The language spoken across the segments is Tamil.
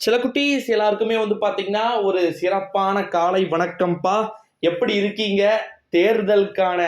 சில குட்டீஸ் எல்லாருக்குமே வந்து பார்த்தீங்கன்னா ஒரு சிறப்பான காலை வணக்கம்ப்பா எப்படி இருக்கீங்க? தேர்தலுக்கான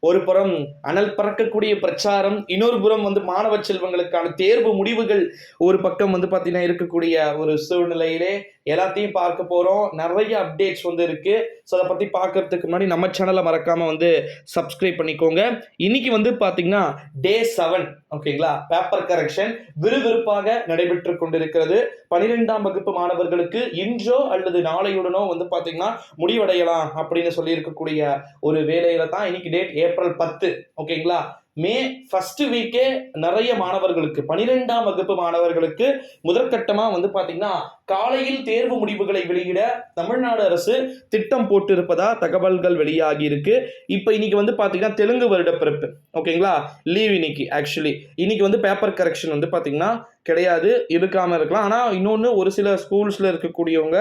ஒரு புறம் அனல் பறக்கக்கூடிய பிரச்சாரம் இன்னொரு புறம் வந்து மாணவ செல்வங்களுக்கான தேர்வு முடிவுகள் ஒரு பக்கம் வந்து பார்த்தீங்கன்னா இருக்கக்கூடிய ஒரு சூழ்நிலையிலே எல்லாத்தையும் பார்க்க போகிறோம் நிறைய அப்டேட்ஸ் வந்து இருக்குது ஸோ அதை பற்றி பார்க்கறதுக்கு முன்னாடி நம்ம சேனலை மறக்காமல் வந்து சப்ஸ்கிரைப் பண்ணிக்கோங்க. இன்னைக்கு வந்து பார்த்தீங்கன்னா டே செவன் ஓகேங்களா பேப்பர் கரெக்ஷன் விறுவிறுப்பாக நடைபெற்று கொண்டிருக்கிறது. பனிரெண்டாம் வகுப்பு மாணவர்களுக்கு இன்றோ அல்லது நாளையுடனோ வந்து பார்த்தீங்கன்னா முடிவடையலாம் அப்படின்னு சொல்லியிருக்கக்கூடிய ஒரு வேலையில தான் இன்னைக்கு டேட் ஏப்ரல் பத்து ஓகேங்களா மே ஃபர்ஸ்ட் வீக்கே நிறைய மாணவர்களுக்கு பனிரெண்டாம் வகுப்பு மாணவர்களுக்கு முதற்கட்டமாக வந்து பார்த்தீங்கன்னா காலையில் தேர்வு முடிவுகளை வெளியிட தமிழ்நாடு அரசு திட்டம் போட்டிருப்பதா தகவல்கள் வெளியாகி இருக்கு. இப்போ இன்னைக்கு வந்து பார்த்தீங்கன்னா தெலுங்கு வருடப்பிறப்பு ஓகேங்களா லீவ் இன்னைக்கு ஆக்சுவலி இன்னைக்கு வந்து பேப்பர் கரெக்ஷன் வந்து பார்த்தீங்கன்னா கிடையாது. இருக்காம இருக்கலாம். ஆனால் இன்னொன்று ஒரு சில ஸ்கூல்ஸில் இருக்கக்கூடியவங்க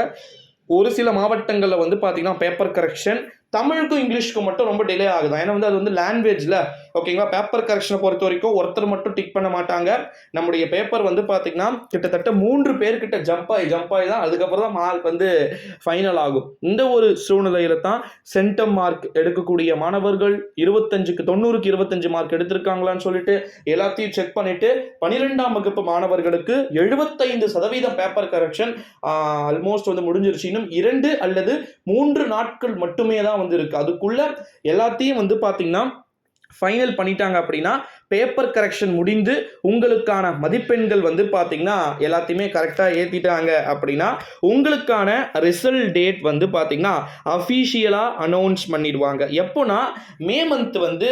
ஒரு சில மாவட்டங்களில் வந்து பார்த்தீங்கன்னா பேப்பர் கரெக்ஷன் தமிழுக்கும் இங்கிலீஷ்க்கும் மட்டும் ரொம்ப டிலே ஆகுது ஏன்னா வந்து அது வந்து லாங்குவேஜில் ஓகேங்களா பேப்பர் கரெக்ஷனை பொறுத்த வரைக்கும் ஒருத்தர் மட்டும் டிக் பண்ண மாட்டாங்க. நம்முடைய பேப்பர் வந்து பார்த்தீங்கன்னா கிட்டத்தட்ட மூன்று பேர்கிட்ட ஜம்ப் ஆகி ஜம்ப் ஆகி தான் அதுக்கப்புறம் தான் மார்க் வந்து ஃபைனல் ஆகும். இந்த ஒரு சூழ்நிலையில தான் சென்டம் மார்க் எடுக்கக்கூடிய மாணவர்கள் இருபத்தஞ்சுக்கு தொண்ணூறுக்கு இருபத்தஞ்சு மார்க் எடுத்திருக்காங்களான்னு சொல்லிட்டு எல்லாத்தையும் செக் பண்ணிட்டு பனிரெண்டாம் வகுப்பு மாணவர்களுக்கு எழுபத்தைந்து சதவீதம் பேப்பர் கரெக்ஷன் ஆல்மோஸ்ட் வந்து முடிஞ்சிருச்சு. இன்னும் இரண்டு அல்லது மூன்று நாட்கள் மட்டுமே தான் வந்து இருக்கு. அதுக்குள்ள எல்லாத்தையும் வந்து பாத்தீங்கன்னா ஃபைனல் பண்ணிட்டாங்க அப்படின்னா பேப்பர் கரெக்ஷன் முடிந்து உங்களுக்கான மதிப்பெண்கள் வந்து பார்த்தீங்கன்னா எல்லாத்தையுமே கரெக்டாக ஏற்றிட்டாங்க அப்படின்னா உங்களுக்கான ரிசல்ட் டேட் வந்து பார்த்தீங்கன்னா அஃபீஷியலாக அனௌன்ஸ் பண்ணிடுவாங்க. எப்போனா மே மந்த் வந்து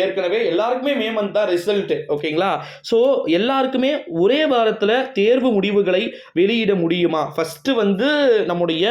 ஏற்கனவே எல்லாருக்குமே மே மந்த் தான் ரிசல்ட் ஓகேங்களா? ஸோ எல்லாருக்குமே ஒரே வாரத்தில் தேர்வு முடிவுகளை வெளியிட முடியுமா? ஃபஸ்ட்டு வந்து நம்முடைய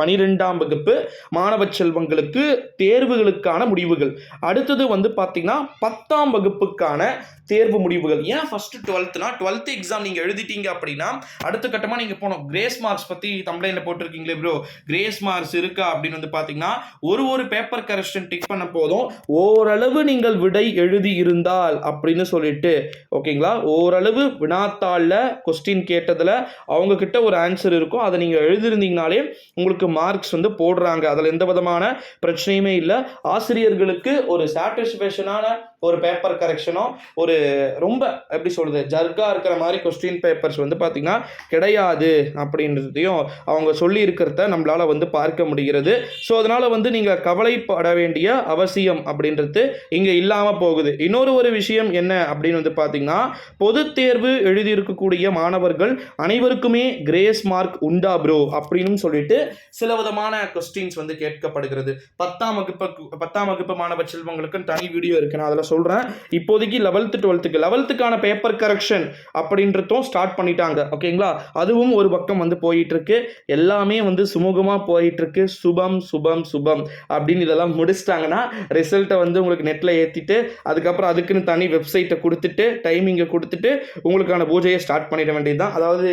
பனிரெண்டாம் வகுப்பு மாணவ செல்வங்களுக்கு தேர்வுகளுக்கான முடிவுகள். அடுத்தது வந்து பார்த்தீங்கன்னா பத்தாம் வகுப்புக்கான தேர்வு முடிவுகள். ஏன் ஃபர்ஸ்ட் டுவெல்த்னா டுவெல்த் எக்ஸாம் நீங்கள் எழுதிட்டீங்க அப்படின்னா அடுத்த கட்டமாக நீங்கள் போனோம் கிரேஸ் மார்க்ஸ் பற்றி கம்ப்ளைண்ட்டில் போட்டிருக்கீங்களே ப்ரோ கிரேஸ் மார்க்ஸ் இருக்கா அப்படின்னு வந்து பார்த்தீங்கன்னா ஒரு ஒரு பேப்பர் கரெக்ஷன் டிக் பண்ண போதும் ஓரளவு நீங்கள் விடை எழுதி இருந்தால் அப்படின்னு சொல்லிட்டு ஓகேங்களா ஓரளவு வினாத்தாளில் கொஸ்டின் கேட்டதில் அவங்க கிட்ட ஒரு ஆன்சர் இருக்கும். அதை நீங்கள் எழுதியிருந்தீங்கனாலே உங்களுக்கு மார்க்ஸ் வந்து போடுறாங்க. அதில் எந்த விதமான பிரச்சனையுமே இல்லை. ஆசிரியர்களுக்கு ஒரு சாட்டிஸ்ஃபேக்ஷனான ஒரு பேப்பர் கரெக்ஷனோ ஒரு ரொம்ப எப்படி சொல்கிறது ஜர்கா இருக்கிற மாதிரி கொஸ்டின் பேப்பர்ஸ் வந்து பார்த்திங்கன்னா கிடையாது அப்படின்றதையும் அவங்க சொல்லி இருக்கிறத நம்மளால் வந்து பார்க்க முடிகிறது. ஸோ அதனால் வந்து நீங்கள் கவலைப்பட வேண்டிய அவசியம் அப்படின்றது இங்கே இல்லாமல் போகுது. இன்னொரு ஒரு விஷயம் என்ன அப்படின்னு வந்து பார்த்திங்கன்னா பொது தேர்வு எழுதியிருக்கக்கூடிய மாணவர்கள் அனைவருக்குமே கிரேஸ் மார்க் உண்டா ப்ரோ அப்படின்னு சொல்லிட்டு சில விதமான கொஸ்டின்ஸ் வந்து கேட்கப்படுகிறது. பத்தாம் வகுப்பு பத்தாம் வகுப்பு மாணவ செல்வங்களுக்கு தனி வீடியோ இருக்கு. நான் அதில் சொல்கிறேன் இப்போதைக்கு லெவல்த்து டுவெல்த்துக்கு லெவல்த்துக்கான பேப்பர் கரெக்ஷன் அப்படின்றதும் ஸ்டார்ட் பண்ணிட்டாங்க. ஓகேங்களா அதுவும் ஒரு பக்கம் வந்து போயிட்டு இருக்கு எல்லாமே வந்து சுமூகமாக போயிட்டு இருக்கு சுபம் சுபம் சுபம் அப்படின்னு இதெல்லாம் முடிச்சிட்டாங்கன்னா ரிசல்ட்டை வந்து உங்களுக்கு நெட்டில் ஏற்றிட்டு அதுக்கப்புறம் அதுக்குன்னு தனி வெப்சைட்டை கொடுத்துட்டு டைமிங்கை கொடுத்துட்டு உங்களுக்கான பூஜையை ஸ்டார்ட் பண்ணிட வேண்டியது தான் அதாவது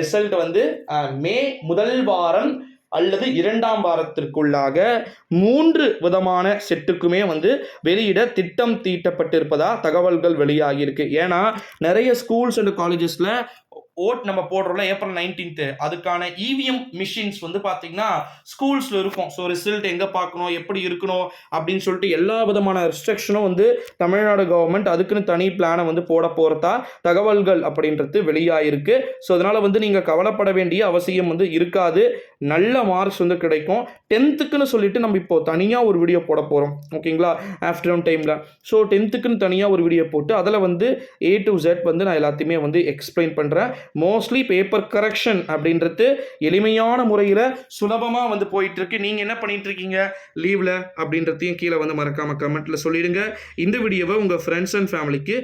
ரிசல்ட் வந்து மே முதல் வாரம் அல்லது இரண்டாம் வாரத்திற்குள்ளாக மூன்று விதமான செட்டுக்குமே வந்து வெளியிட திட்டம் தீட்டப்பட்டிருப்பதா தகவல்கள் வெளியாகியிருக்கு. ஏன்னா நிறைய ஸ்கூல்ஸ் அண்ட் காலேஜஸில் ஓட் நம்ம போடுறோம்ல ஏப்ரல் நைன்டீன்த்து அதுக்கான இவிஎம் மிஷின்ஸ் வந்து பார்த்தீங்கன்னா ஸ்கூல்ஸில் இருக்கும். ஸோ ரிசல்ட் எங்கே பார்க்கணும் எப்படி இருக்கணும் அப்படின்னு சொல்லிட்டு எல்லா விதமான ரெஸ்ட்ரிக்ஷனும் வந்து தமிழ்நாடு கவர்மெண்ட் அதுக்குன்னு தனி பிளானை வந்து போட போகிறதா தகவல்கள் அப்படின்றது வெளியாகிருக்கு ஸோ அதனால் வந்து நீங்கள் கவலைப்பட வேண்டிய அவசியம் வந்து இருக்காது. நல்ல மார்க்ஸ் வந்து கிடைக்கும். டென்த்துக்குன்னு சொல்லிட்டு நம்ம இப்போ தனியாக ஒரு வீடியோ போட போகிறோம் ஓகேங்களா ஆஃப்டர்நூன் டைமில் ஸோ டென்த்துக்குன்னு தனியாக ஒரு வீடியோ போட்டு அதில் வந்து ஏ டு ஜெட் வந்து நான் எல்லாத்தையுமே வந்து எக்ஸ்பிளைன் பண்ணுறேன் மோஸ்ட்லி பேப்பர் கரெக்ஷன் அப்படின்றது எளிமையான முறையில் சுலபமாக வந்து போயிட்டு இருக்கு நீங்கள் என்ன பண்ணிட்டு இருக்கீங்க லீவில் அப்படின்றதையும் கீழே வந்து மறக்காம கமெண்ட்டில் சொல்லிடுங்க. இந்த வீடியோவை உங்கள் ஃப்ரெண்ட்ஸ் அண்ட் ஃபேமிலிக்கு